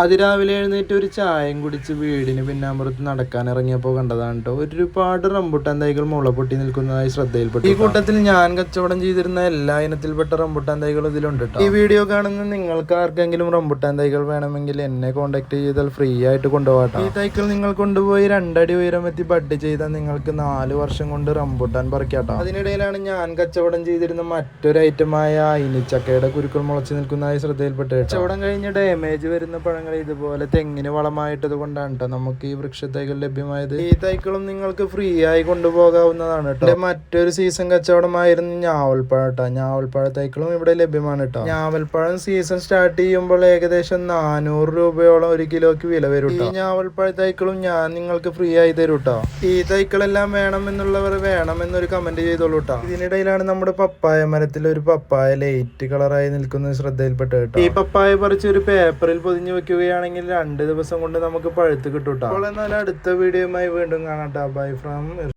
അതിരാവിലെ എഴുന്നേറ്റ് ഒരു ചായയും കുടിച്ച് വീടിന് പിന്നാമ്പുറത്ത് നടക്കാൻ ഇറങ്ങിയപ്പോൾ കണ്ടതാണ് കേട്ടോ ഒരുപാട് റംബുട്ടാൻ തൈകൾ മുള പൊട്ടി നിൽക്കുന്നതായി ശ്രദ്ധയിൽപ്പെട്ടു ഈ കൂട്ടത്തിൽ ഞാൻ കച്ചവടം ചെയ്തിരുന്ന എല്ലാ ഇനത്തിൽപ്പെട്ട റംബുട്ടാൻ തൈകൾ ഇതിലുണ്ട്. ഈ വീഡിയോ കാണുന്ന നിങ്ങൾക്ക് ആർക്കെങ്കിലും റംബുട്ടാൻ തൈകൾ വേണമെങ്കിൽ എന്നെ കോൺടാക്ട് ചെയ്താൽ ഫ്രീ ആയിട്ട് കൊണ്ടുപോകട്ടെ ഈ തൈകൾ നിങ്ങൾ കൊണ്ടുപോയി രണ്ടടി ഉയരം എത്തി ബഡ് ചെയ്താൽ നിങ്ങൾക്ക് നാല് വർഷം കൊണ്ട് റംബുട്ടാൻ പറിക്കാട്ടോ അതിനിടയിലാണ് ഞാൻ കച്ചവടം ചെയ്തിരുന്ന മറ്റൊരു ഐറ്റമായ ഇനിച്ചക്കയുടെ കുരുക്കൾ മുളച്ചു നിൽക്കുന്നതായി ശ്രദ്ധയിൽപ്പെട്ടു കച്ചവടം കഴിഞ്ഞ് ഡാമേജ് വരുന്ന പഴങ്ങൾ ഇതുപോലെ തെങ്ങിന് വളമായിട്ടത് കൊണ്ടാണ് കേട്ടോ നമുക്ക് ഈ വൃക്ഷത്തൈകൾ ലഭ്യമായത്. ഈ തൈകളും നിങ്ങൾക്ക് ഫ്രീ ആയി കൊണ്ടുപോകാവുന്നതാണ് കേട്ടോ മറ്റൊരു സീസൺ കച്ചവടമായിരുന്നു ഞാവൽപ്പഴം കേട്ടോ ഞാവൽപ്പഴ തൈകളും ഇവിടെ ലഭ്യമാണ് കേട്ടോ ഞാവൽപ്പഴം സീസൺ സ്റ്റാർട്ട് ചെയ്യുമ്പോൾ ഏകദേശം നാനൂറ് രൂപയോളം ഒരു കിലോയ്ക്ക് വില വരും ഈ ഞാവൽപ്പഴ തൈകളും ഞാൻ നിങ്ങൾക്ക് ഫ്രീ ആയി തരും കേട്ടോ ഈ തൈക്കളെല്ലാം വേണമെന്നുള്ളവർ വേണമെന്നൊരു കമന്റ് ചെയ്തോളൂ കേട്ടോ ഇതിനിടയിലാണ് നമ്മുടെ പപ്പായ മരത്തിൽ ഒരു പപ്പായ ലൈറ്റ് കളറായി നിൽക്കുന്നത് ശ്രദ്ധയിൽപ്പെട്ടു കേട്ടോ ഈ പപ്പായ പറിച്ച് ഒരു പേപ്പറിൽ പൊതിഞ്ഞു വെക്കുകയാണെങ്കിൽ രണ്ട് ദിവസം കൊണ്ട് നമുക്ക് പഴുത്ത് കിട്ടും കേട്ടോ അപ്പോൾ എന്നാൽ അടുത്ത വീഡിയോയുമായി വീണ്ടും കാണാം ബൈ ഫ്രം